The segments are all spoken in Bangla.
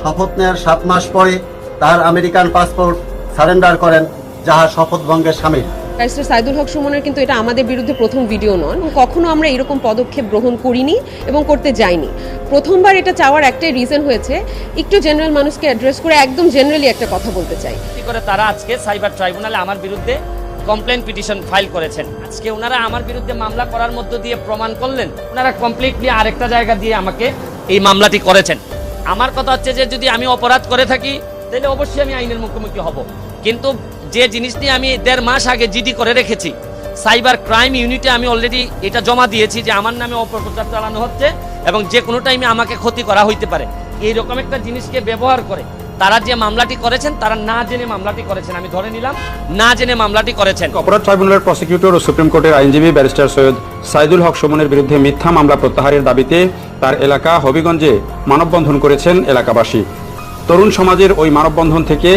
শপথ নেয়ার সাত মাস পরে তার আমেরিকান পাসপোর্ট সারেন্ডার করেন যাহা শপথ ভঙ্গের সামিল। ব্যারিস্টার সাইদুল হক সুমনের কিন্তু এটা আমাদের বিরুদ্ধে প্রথম ভিডিও নন কখনো আমরা এরকম পদক্ষেপ গ্রহণ করিনি এবং করতে যাইনি। প্রথমবার এটা চাওয়ার একটাই রিজন হয়েছে একটু জেনারেল মানুষকে অ্যাড্রেস করে একদম জেনারেলি একটা কথা বলতে চাই। কি করে তারা আজকে সাইবার ট্রাইব্যুনালে আমার বিরুদ্ধে কমপ্লেন পিটিশন ফাইল করেছেন? আজকে ওনারা আমার বিরুদ্ধে মামলা করার মধ্য দিয়ে প্রমাণ করলেন ওনারা কমপ্লিটলি আরেকটা জায়গা দিয়ে আমাকে এই মামলাটি করেছেন। আমার কথা হচ্ছে যে যদি আমি অপরাধ করে থাকি, তাহলে অবশ্যই আমি আইনের মুখোমুখি হব। কিন্তু যে জিনিস নিয়ে আমি দেড় মাস আগে জিডি করে রেখেছি, সাইবার ক্রাইম ইউনিটে আমি অলরেডি এটা জমা দিয়েছি যে আমার নামে অপপ্রচার চালানো হচ্ছে এবং যে কোনো টাইমে আমাকে ক্ষতি করা হইতে পারে। এইরকম একটা জিনিসকে ব্যবহার করে তারা যে মামলাটি করেছেন, তারা না জেনে মামলাটি করেছেন। আমি ধরে নিলাম, না জেনে মামলাটি করেছেন। অপরাধ ট্রাইব্যুনালের প্রসিকিউটর ও সুপ্রিম কোর্টের আইনজীবী ব্যারিস্টার সৈয়দ সাইদুল হক সুমনের বিরুদ্ধে মিথ্যা মামলা প্রত্যাহারের দাবিতে তার এলাকা হবিগঞ্জে মানববন্ধন করেছেন এলাকাবাসী। তরুণ সমাজের ওই মানববন্ধন থেকে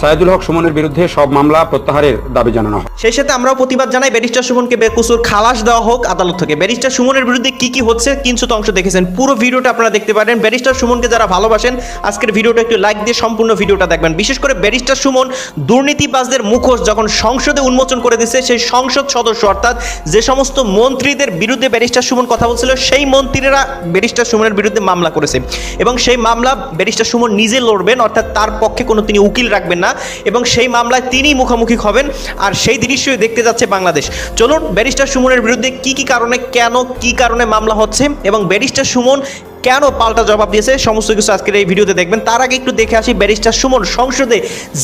সাইদুল হক সুমনের বিরুদ্ধে সব মামলা প্রত্যাহারের দাবি জানানো হয়। সেই সাথে আমরাও প্রতিবাদ জানাই ব্যারিস্টার সুমনকে বেকুসুর খালাস দেওয়া হোক আদালত থেকে। ব্যারিস্টার সুমনের বিরুদ্ধে কি কি হচ্ছে কিঞ্চুত অংশ দেখেছেন। পুরো ভিডিওটা আপনারা দেখতে পারেন। ব্যারিস্টার সুমনকে যারা ভালোবাসেন, আজকের ভিডিওটা একটু লাইক দিয়ে সম্পূর্ণ ভিডিওটা দেখবেন। বিশেষ করে ব্যারিস্টার সুমন দুর্নীতিবাজদের মুখোশ যখন সংসদে উন্মোচন করে দিচ্ছে সেই সংসদ সদস্য অর্থাৎ যে সমস্ত মন্ত্রীদের বিরুদ্ধে ব্যারিস্টার সুমন কথা বলছিল, সেই মন্ত্রীরা ব্যারিস্টার সুমনের বিরুদ্ধে মামলা করেছে। এবং সেই মামলা ব্যারিস্টার সুমন নিজে লড়বেন, অর্থাৎ তার পক্ষে কোনো তিনি উকিল রাখবেন না। এবং সেই মামলায় তিনি মুখোমুখি হবেন, আর সেই দৃশ্যই দেখতে যাচ্ছে বাংলাদেশ। চলুন, ব্যারিস্টার সুমনের বিরুদ্ধে কি কি কারণে, কেন, কি কারণে মামলা হচ্ছে, এবং ব্যারিস্টার সুমন কেন পাল্টা জবাব দিয়েছে? সমস্ত কিছু আজকের এই ভিডিওতে দেখবেন। তার আগে একটু দেখে আসি ব্যারিস্টার সুমন সংসদে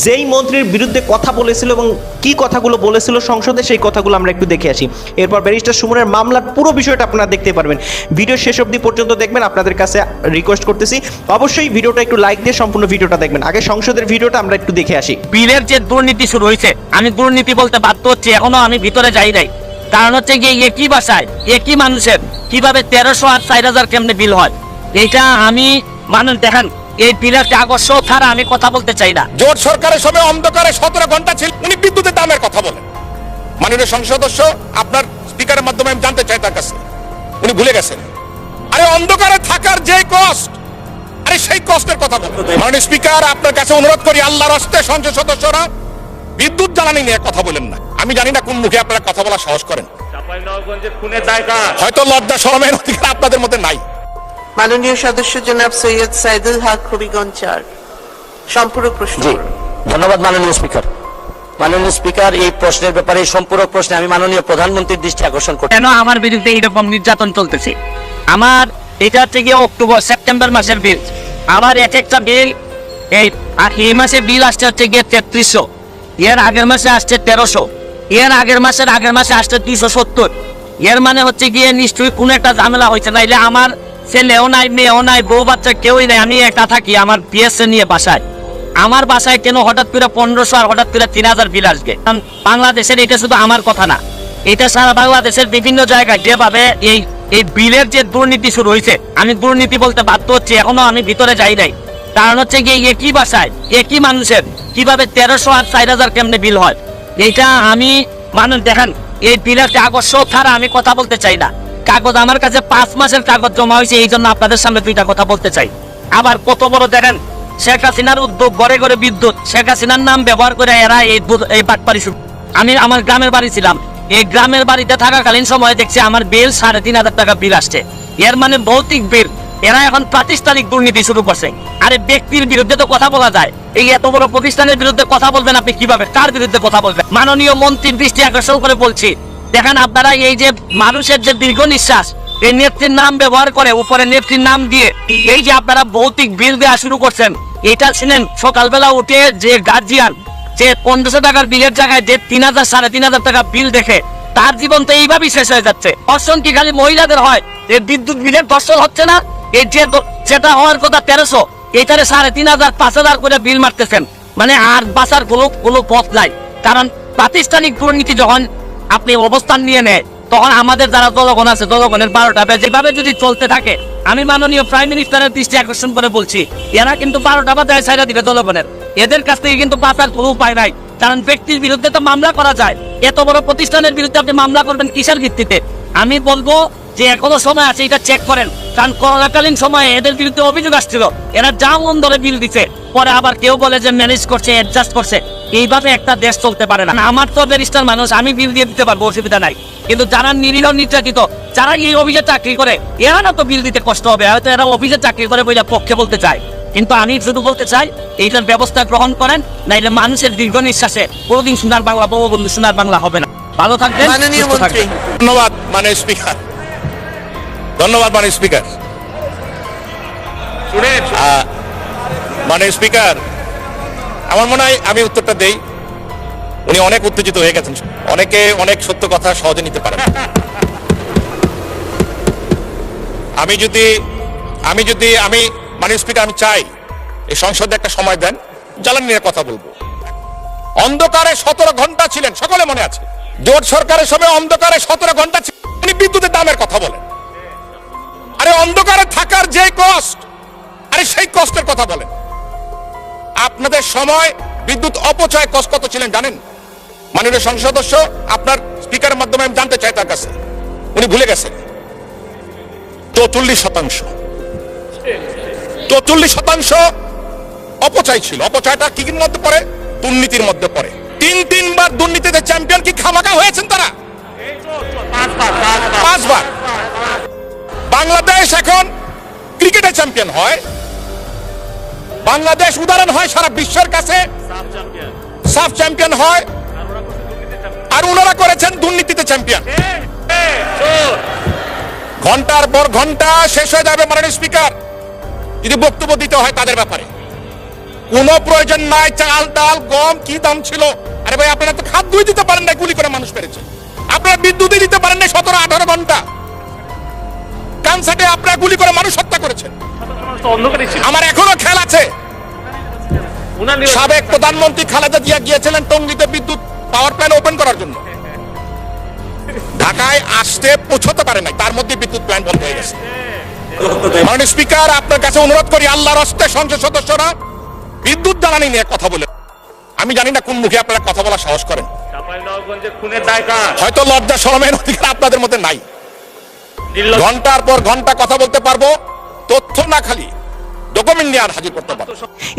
যেই মন্ত্রীর বিরুদ্ধে কথা বলেছিল এবং কি কথাগুলো বলেছিল সংসদে, সেই কথাগুলো আমরা একটু দেখে আসি। এরপর ব্যারিস্টার সুমনের মামলার পুরো বিষয়টা আপনারা দেখতে পারবেন। ভিডিও শেষ অবধি পর্যন্ত দেখবেন, আপনাদের কাছে রিকোয়েস্ট করতেছি। অবশ্যই ভিডিওটা একটু লাইক দিয়ে সম্পূর্ণ ভিডিওটা দেখবেন। আগে সংসদের ভিডিওটা আমরা একটু দেখে আসি। বিলের যে দুর্নীতি শুরু হয়েছে, আমি দুর্নীতি বলতে বাধ্য হচ্ছি, এখনও আমি ভিতরে যাই নাই। কারণ হচ্ছে গিয়ে একই বাসায়, একই মানুষের, কীভাবে তেরোশো আর চার হাজার কেমনে বিল হয়? এটা আমি মানুষ দেখেন এই কাগজ সব ছাড়া আমি কথা বলতে চাই না। জোট সরকারের সময় অন্ধকারে সতেরো ঘণ্টা ছিল উনি বিদ্যুতের দামের কথা বলেন। মাননীয় সংসদ সদস্য আপনার স্পিকারের মাধ্যমে আমি জানতে চাই তার কাছে। উনি ভুলে গেছেন। আরে অন্ধকারে থাকার যে কষ্ট আরে সেই কষ্টের কথা মাননীয় স্পিকার আপনার কাছে অনুরোধ করি আল্লাহর হস্তে সংসদ সদস্যরা বিদ্যুৎ জ্বালানি নিয়ে কথা বলেন না। আমি জানি না কোন মুখে আপনারা কথা বলা সাহস করেন। হয়তো লজ্জা শরমের অধিকার আপনাদের মধ্যে নাই। মাননীয় সদস্য জনাব সৈয়দ সাইদুল হক হবিগঞ্জ চার। সম্পূরক প্রশ্ন জি ধন্যবাদ মাননীয় স্পিকার। মাননীয় স্পিকার এই প্রশ্নের ব্যাপারে এই সম্পূরক প্রশ্নে আমি মাননীয় প্রধানমন্ত্রীর দৃষ্টি আকর্ষণ করছি। কেন আমার বিরুদ্ধে এইরকম নির্যাতন চলতেছে? আমার এটা গিয়ে অক্টোবর সেপ্টেম্বর মাসের বিল। আমার এক একটা বিল এই আর এই মাসে বিল আসছে হচ্ছে গিয়ে তেত্রিশশো। এর আগের মাসে আসছে তেরোশো। এর আগের মাসের আগের মাসে আসছে দুইশো সত্তর। এর মানে হচ্ছে গিয়ে নিশ্চয়ই কোনো একটা ঝামেলা হয়েছে নাইলে আমার ছেলেও নাই মেয়েও নাই, বউ বাচ্চা কেউই নাই, আমি একা থাকি, আমার পিএসএ নিয়ে বাসায়। আমার বাসায় কেন হঠাৎ করে পনেরোশো আর হঠাৎ করে তিন হাজার বিল আসবে? কারণ বাংলাদেশের এটা শুধু আমার কথা না, এটা সারা বাংলাদেশের বিভিন্ন জায়গায় যেভাবে এই এই বিলের যে দুর্নীতি শুরু হয়েছে, আমি দুর্নীতি বলতে বাধ্য হচ্ছি, এখনও আমি ভিতরে যাই নাই। কারণ হচ্ছে গিয়ে একই বাসায়, একই মানুষের কীভাবে তেরোশো আর চার হাজার কেমনে বিল হয়? এইটা আমি, মানুষ দেখেন, এই বিলের কাগজ সব ছাড়া আমি কথা বলতে চাই না। কাগজ আমার কাছে পাঁচ মাসের কাগজ জমা হয়েছে, এই জন্য আপনাদের সামনে দুইটা কথা বলতে চাই। আবার কত বড় দেখেন, শেখ হাসিনার উদ্যোগ, ঘরে ঘরে বিদ্যুৎ। শেখ হাসিনার নাম ব্যবহার করে এরা এই এই বাটপারি শুরু। আমি আমার গ্রামের বাড়ি ছিলাম। এই গ্রামের বাড়িতে থাকাকালীন সময় দেখছি আমার বিল সাড়ে তিন হাজার টাকা বিল আসছে। এর মানে ভৌতিক বিল। এরা এখন প্রাতিষ্ঠানিক দুর্নীতি শুরু করছে। আরে ব্যক্তির বিরুদ্ধে তো কথা বলা যায়। এই এত বড় প্রতিষ্ঠানের বিরুদ্ধে কথা বলবেন আপনি কীভাবে? কার বিরুদ্ধে কথা বলবেন? মাননীয় মন্ত্রীর দৃষ্টি আকর্ষণ করে বলছি। দেখেন আপনারা এই যে মানুষের যে দীর্ঘ নিঃশ্বাস, এই নেত্রীর নাম ব্যবহার করে, উপরে নেত্রীর নাম দিয়ে, এই যে আপনারা ভৌতিক বিল দেওয়া শুরু করছেন, এটা ছিলেন সকালবেলা উঠে যে গার্জিয়ান যে পনেরোশো টাকার বিলের জায়গায় যে তিন হাজার, সাড়ে তিন হাজার টাকা বিল দেখে, তার জীবন তো এইভাবেই শেষ হয়ে যাচ্ছে। দর্শন কি খালি মহিলাদের হয়? যে বিদ্যুৎ বিলের দর্শন হচ্ছে না? এই যে যেটা হওয়ার কথা তেরোশো, এইটারে সাড়ে তিন হাজার, পাঁচ হাজার করে বিল মারতেছেন। মানে আর বাঁচার কোনো কোনো পথ নাই। কারণ প্রাতিষ্ঠানিক দুর্নীতি যখন আপনি অবস্থান নিয়ে নেয় তখন আমাদের যারা জনগণ আছে, জনগণের বারোটা বেজে। যেভাবে যদি চলতে থাকে, আমি মাননীয় প্রাইম মিনিস্টারের দৃষ্টি আকর্ষণ করে বলছি, এরা কিন্তু বারোটা বাজায় ছাইরা দিবে জনগণের। এদের কাছ থেকে কিন্তু বাঁচার কোনো উপায় নাই। কারণ ব্যক্তির বিরুদ্ধে তো মামলা করা যায়। এত বড় প্রতিষ্ঠানের বিরুদ্ধে আপনি মামলা করবেন কিসের ভিত্তিতে? আমি বলব যে এখনও সময় আছে, এটা চেক করেন। কারণ করোনাকালীন সময়ে এদের বিরুদ্ধে অভিযোগ আসছিল। এরা যা মন ধরে বিল দিছে। পরে আবার কেউ বলে যে ম্যানেজ করছে অ্যাডজাস্ট করছে। এইভাবে একটা দেশ চলতে পারে না। আমার তো ব্যারিস্টার মানুষ আমি বিল দিয়ে দিতে পারব অসুবিধা নাই। কিন্তু যারা নিরীহ নির্যাতিত যারা এই অফিসে চাকরি করে এরা না তো বিল দিতে কষ্ট হবে। হয়তো এরা অফিসে চাকরি করে বইটা পক্ষে বলতে চায়। কিন্তু আমি শুধু বলতে চাই এইটার ব্যবস্থা গ্রহণ করেন না এটা মানুষের দীর্ঘ নিঃশ্বাসে কোনোদিন সোনার বাংলা বঙ্গবন্ধু সোনার বাংলা হবে না। ভালো থাকবেন মাননীয় সুস্থ মন্ত্রী। থাকবেন। ধন্যবাদ মানে স্পিকার। ধন্যবাদ মানে স্পিকার। মানে স্পিকার আমার মনে হয় আমি উত্তরটা দেই। উনি অনেক উত্তেজিত হয়ে গেছেন। অনেকে অনেক সত্য কথা সহজে নিতে পারেন। আমি যদি আমি যদি, আমি মানে স্পিকার, আমি চাই এই সংসদে একটা সময় দেন, জ্বালানি নিয়ে কথা বলব। অন্ধকারে সতেরো ঘণ্টা ছিলেন, সকলে মনে আছে? জোট সরকারের সময় অন্ধকারে সতেরো ঘণ্টা ছিলেন, উনি বিদ্যুতের দামের কথা বলেন। আরে অন্ধকারে থাকার যে কষ্ট, আরে সেই কষ্টের কথা বলেন। আপনাদের সময় বিদ্যুৎ অপচয় কত ছিলেন জানেন? মাননীয় সংসদ সদস্য, আপনার স্পিকারের মাধ্যমে আমি জানতে চাই তার কাছে। উনি ভুলে গেছেন। চৌচল্লিশ শতাংশ। চৌচল্লিশ শতাংশ অপচয় ছিল। অপচয়টা কি মধ্যে পড়ে? দুর্নীতির মধ্যে পড়ে। তিন, তিনবার দুর্নীতিতে চ্যাম্পিয়ন কি খামাকা হয়েছেন তারা? পাঁচবার। বাংলাদেশ এখন ক্রিকেটে চ্যাম্পিয়ন হয়। বাংলাদেশ উদাহরণ হয় সারা বিশ্বের কাছে। সাফ চ্যাম্পিয়ন। হয়। আর ওনারা করেছেন দুর্নীতিতে চ্যাম্পিয়ন। ঘণ্টার পর ঘণ্টা শেষ হয়ে যাবে মাননীয় স্পিকার। যদি বক্তব্য দিতে হয় তাদের ব্যাপারে। কোনো প্রয়োজন নাই চাল ডাল গম কি দাম ছিল? আরে ভাই আপনারা তো খাদ্যই দিতে পারেন না গুলি করে মানুষ পেরেছে। আপনারা বিদ্যুৎই দিতে পারেন না সতেরো আঠারো ঘণ্টা। কানসাটে আপনারা গুলি করে মানুষ হত্যা করেছেন। আমার এখনও খেয়াল আছে। সাবেক প্রধানমন্ত্রী খালেদা জিয়া গিয়েছিলেন টঙ্গিতে বিদ্যুৎ পাওয়ার প্ল্যান্ট ওপেন করার জন্য। ঢাকায় আসতে পৌঁছতে পারে নাই তার মধ্যে বিদ্যুৎ প্ল্যান্ট বন্ধ হয়ে গেছে। মাননীয় স্পিকার আপনার কাছে অনুরোধ করি আল্লাহর হস্তে সংসদ সদস্যরা বিদ্যুৎ জ্বালানি নিয়ে কথা বলে। আমি জানি না কোন মুখে আপনারা কথা বলা সাহস করেন। হয়তো লজ্জা শরমের অধিকার আপনাদের মধ্যে নাই। ঘণ্টার পর ঘণ্টা কথা বলতে পারব তথ্য না খালি ডকুমেন্ট নিয়ে আর হাজির করতে পারব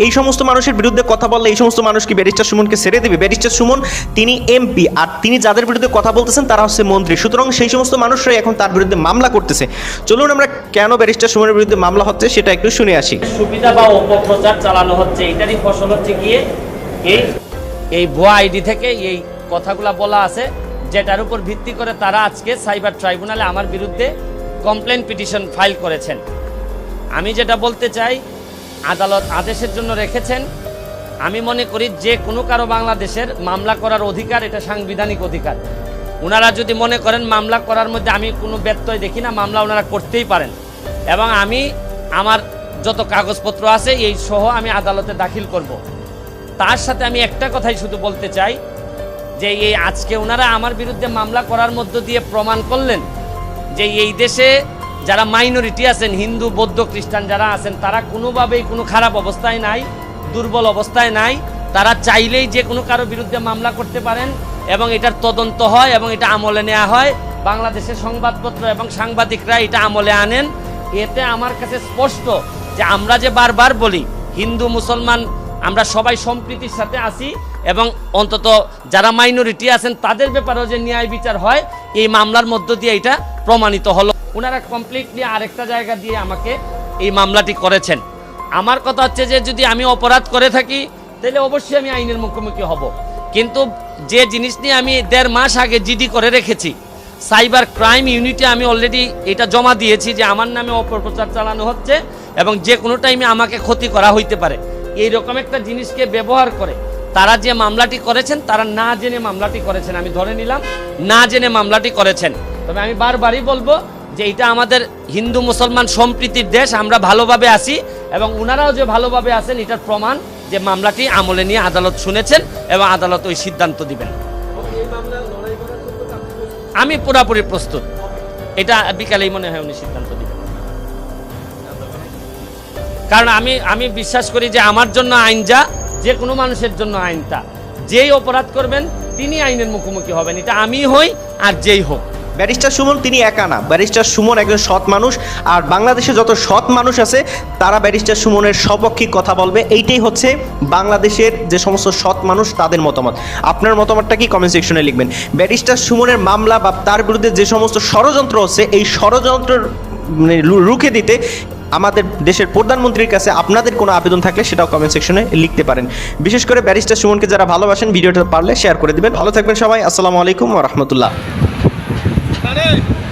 এই সমস্ত মানুষের বিরুদ্ধে কথা বললে এই সমস্ত মানুষ কি ব্যারিস্টার সুমনকে ছেড়ে দেবে? ব্যারিস্টার সুমন তিনি এমপি আর তিনি যাদের বিরুদ্ধে কথা বলতেছেন তারা হচ্ছে মন্ত্রী। সুতরাং সেই সমস্ত মানুষরাই এখন তার বিরুদ্ধে মামলা করতেছে। চলুন আমরা কেন ব্যারিস্টার সুমনের বিরুদ্ধে মামলা হচ্ছে সেটা একটু শুনে আসি। সুবিধা বা অপপ্রচার চালানো হচ্ছে এটারই ফসল হচ্ছে গিয়ে এই এই ভুয়া আইডি থেকে এই কথাগুলা বলা আছে যেটার উপর ভিত্তি করে তারা আজকে সাইবার ট্রাইব্যুনালে আমার বিরুদ্ধে কমপ্লেন পিটিশন ফাইল করেছেন। আমি যেটা বলতে চাই, আদালত আদেশের জন্য রেখেছেন। আমি মনে করি যে কোনো কারও বাংলাদেশের মামলা করার অধিকার এটা সাংবিধানিক অধিকার। ওনারা যদি মনে করেন মামলা করার মধ্যে আমি কোনো ব্যত্যয় দেখি না, মামলা ওনারা করতেই পারেন। এবং আমি আমার যত কাগজপত্র আছে এই সহ আমি আদালতে দাখিল করব। তার সাথে আমি একটা কথাই শুধু বলতে চাই, যে এই আজকে ওনারা আমার বিরুদ্ধে মামলা করার মধ্য দিয়ে প্রমাণ করলেন যে এই দেশে যারা মাইনরিটি আছেন, হিন্দু, বৌদ্ধ, খ্রিস্টান যারা আছেন, তারা কোনোভাবেই কোনো খারাপ অবস্থায় নাই, দুর্বল অবস্থায় নাই। তারা চাইলেই যে কোনো কারও বিরুদ্ধে মামলা করতে পারেন এবং এটার তদন্ত হয় এবং এটা আমলে নেওয়া হয়। বাংলাদেশের সংবাদপত্র এবং সাংবাদিকরা এটা আমলে আনেন। এতে আমার কাছে স্পষ্ট যে আমরা যে বারবার বলি, হিন্দু, মুসলমান, আমরা সবাই সম্প্রীতির সাথে আছি এবং অন্তত যারা মাইনরিটি আছেন, তাদের ব্যাপারেও যে ন্যায় বিচার হয়, এই মামলার মধ্য দিয়ে এটা প্রমাণিত হলো। ওনারা কমপ্লিটলি আরেকটা জায়গা দিয়ে আমাকে এই মামলাটি করেছেন। আমার কথা হচ্ছে যে যদি আমি অপরাধ করে থাকি, তাহলে অবশ্যই আমি আইনের মুখোমুখি হব। কিন্তু যে জিনিস নিয়ে আমি দেড় মাস আগে জিডি করে রেখেছি, সাইবার ক্রাইম ইউনিটে আমি অলরেডি এটা জমা দিয়েছি যে আমার নামে অপপ্রচার চালানো হচ্ছে এবং যে কোনো টাইমে আমাকে ক্ষতি করা হইতে পারে। এই রকম একটা জিনিসকে ব্যবহার করে তারা যে মামলাটি করেছেন, তারা না জেনে মামলাটি করেছেন। আমি ধরে নিলাম, না জেনে মামলাটি করেছেন। তবে আমি বারবারই বলব যে এটা আমাদের হিন্দু মুসলমান সম্প্রীতির দেশ, আমরা ভালোভাবে আছি এবং ওনারাও যে ভালোভাবে আছেন, এটার প্রমাণ যে মামলাটি আমলে নিয়ে আদালত শুনেছেন এবং আদালত ওই সিদ্ধান্ত দিবেন। আমি পুরাপুরি প্রস্তুত। এটা বিকালেই মনে হয় উনি সিদ্ধান্ত দিবেন। কারণ আমি আমি বিশ্বাস করি যে আমার জন্য আইন যা, যে কোনো মানুষের জন্য আইন তা। যেই অপরাধ করবেন, তিনি আইনের মুখোমুখি হবেন। এটা আমি হই আর যেই হোক। ব্যারিস্টার সুমন তিনি একা না। ব্যারিস্টার সুমন একজন সৎ মানুষ আর বাংলাদেশে যত সৎ মানুষ আছে, তারা ব্যারিস্টার সুমনের সপক্ষে কথা বলবে। এইটাই হচ্ছে বাংলাদেশের যে সমস্ত সৎ মানুষ, তাদের মতামত। আপনার মতামতটা কি কমেন্ট সেকশনে লিখবেন। ব্যারিস্টার সুমনের মামলা বা তার বিরুদ্ধে যে সমস্ত ষড়যন্ত্র হচ্ছে, এই ষড়যন্ত্রের মানে রুখে দিতে আমাদের দেশের প্রধানমন্ত্রীর কাছে আপনাদের কোনো আবেদন থাকলে সেটাও কমেন্ট সেকশনে লিখতে পারেন। বিশেষ করে ব্যারিস্টার সুমনকে যারা ভালোবাসেন, ভিডিওটা পারলে শেয়ার করে দিবেন। ভালো থাকবেন সবাই। আসসালামু আলাইকুম রহমতুল্লাহ। 誰